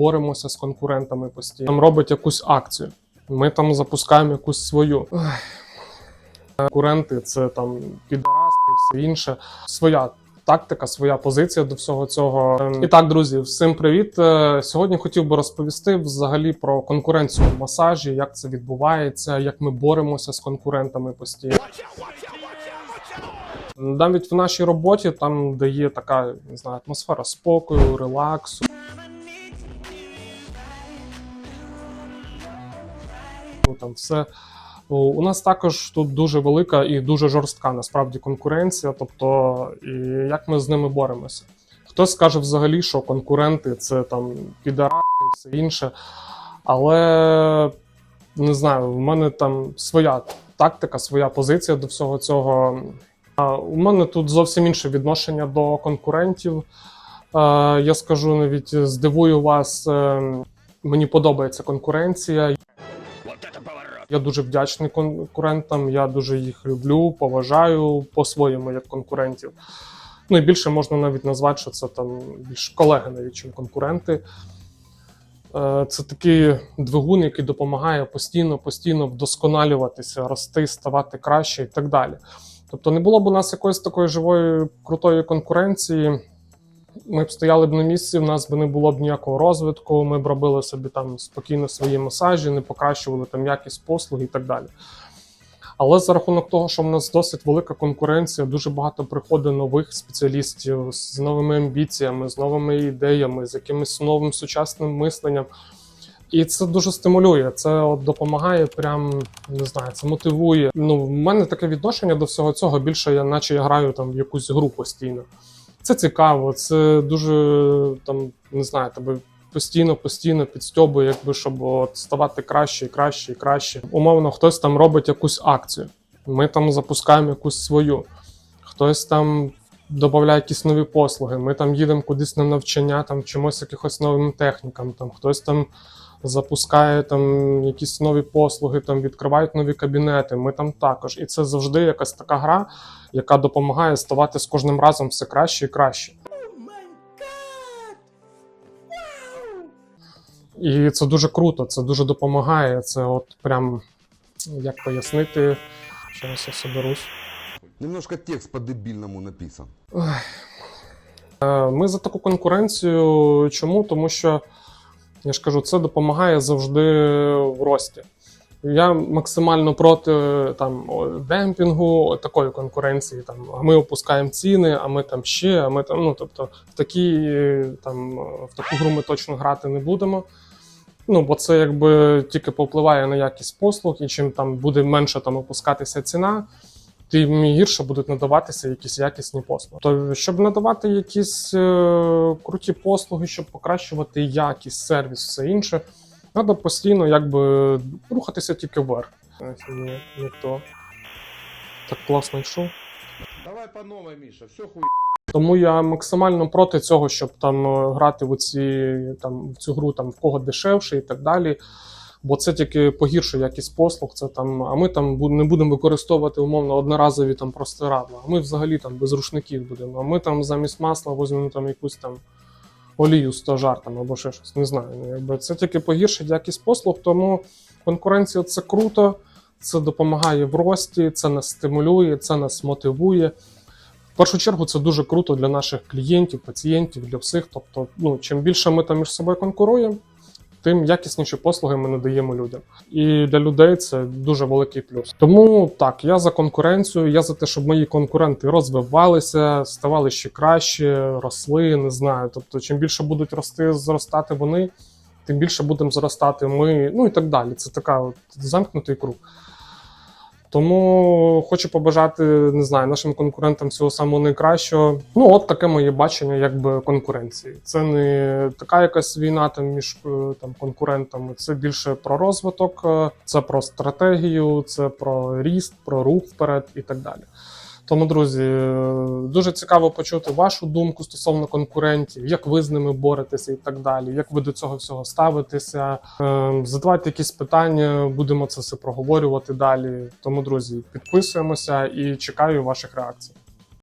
боремося з конкурентами постійно. Там робить якусь акцію. Ми там запускаємо якусь свою. Конкуренти це там підараси все інше. Своя тактика, своя позиція до всього цього. Ем, І так, друзі, всім привіт. Е, Сьогодні хотів би розповісти взагалі про конкуренцію в масажі, як це відбувається, як ми боремося з конкурентами постійно. Навіть в нашій роботі, там, де є така не знаю, атмосфера спокою, релаксу. Там все у нас також тут дуже велика і дуже жорстка насправді конкуренція. Тобто, і як ми з ними боремося? Хтось скаже взагалі, що конкуренти це там підараси і все інше. Але не знаю, в мене там своя тактика, своя позиція до всього цього. У мене тут зовсім інше відношення до конкурентів. Е, Я скажу навіть здивую вас. е, Мені подобається конкуренція. Я дуже вдячний конкурентам. Я дуже їх люблю, поважаю по-своєму як конкурентів. Ну і більше можна навіть назвати, що це там більш колеги навіть, чим конкуренти. Е, Це такий двигун, який допомагає постійно, постійно вдосконалюватися, рости, ставати краще і так далі. Тобто, не було б у нас якоїсь такої живої крутої конкуренції. Ми б стояли б на місці, в нас би не було б ніякого розвитку. Ми б робили собі там спокійно свої масажі, не покращували там якість послуг і так далі. Але за рахунок того, що в нас досить велика конкуренція, дуже багато приходить нових спеціалістів з новими амбіціями, з новими ідеями, з якимось новим сучасним мисленням. І це дуже стимулює. Це от допомагає, прям не знаю, це мотивує. Ну, в мене таке відношення до всього цього. Більше я, наче я граю там в якусь гру постійно. Це цікаво, це дуже там не знаю, тебе постійно, постійно підстьобує, якби щоб от ставати краще і краще і краще. Умовно, хтось там робить якусь акцію. Ми там запускаємо якусь свою, хтось там додає якісь нові послуги. Ми там їдемо кудись на навчання, там вчимося якихось новим технікам. Там хтось там запускає там якісь нові послуги, там відкривають нові кабінети. Ми там також. І це завжди якась така гра, яка допомагає ставати з кожним разом все краще і краще. І це дуже круто, це дуже допомагає. Це от прям як пояснити, зараз я соберусь. Немножко текст по-дебильному написан. Е, Ми за таку конкуренцію. Чому? Тому що я ж кажу, це допомагає завжди в рості. Я максимально проти там демпінгу, такої конкуренції. Там а ми опускаємо ціни, а ми там ще, а ми там. Ну тобто, в такі там в таку гру ми точно грати не будемо. Ну, бо це якби тільки повпливає на якість послуг, і чим там буде менше там опускатися ціна, тим гірше будуть надаватися якісь якісні послуги. То щоб надавати якісь е, круті послуги, щоб покращувати якість, сервіс, все інше, треба постійно якби рухатися тільки вверх. Ні, ніхто так класно йшов. Давай по новой, Миша, все хуй. Тому я максимально проти цього, щоб там е, грати в ці там в цю гру там в кого дешевше і так далі. Бо це тільки погіршує якість послуг. Це там, а ми там не будемо використовувати умовно одноразові там простирадла. А ми взагалі там без рушників будемо. А ми там замість масла візьмемо там якусь там олію з жартом або ще щось. Не знаю. Ну, Якби це тільки погіршить якість послуг. Тому конкуренція це круто, це допомагає в рості, це нас стимулює, це нас мотивує. В першу чергу це дуже круто для наших клієнтів, пацієнтів, для всіх. Тобто, ну чим більше ми там між собою конкуруємо, тим якісніші послуги ми надаємо людям. І для людей це дуже великий плюс. Тому так, я за конкуренцію, я за те, щоб мої конкуренти розвивалися, ставали ще краще, росли, не знаю. Тобто, чим більше будуть рости, зростати вони, тим більше будемо зростати ми, ну і так далі. Це така от замкнутий круг. Тому хочу побажати, не знаю, нашим конкурентам всього самого найкращого. Ну, от таке моє бачення, якби конкуренції. Це не така якась війна там між е, там конкурентами. Це більше про розвиток, е, це про стратегію, це про ріст, про рух вперед і так далі. Тому, друзі, е, дуже цікаво почути вашу думку стосовно конкурентів, як ви з ними боретеся і так далі, як ви до цього всього ставитеся. Е, Задавайте якісь питання, будемо це все проговорювати далі. Тому, друзі, підписуємося і чекаю ваших реакцій.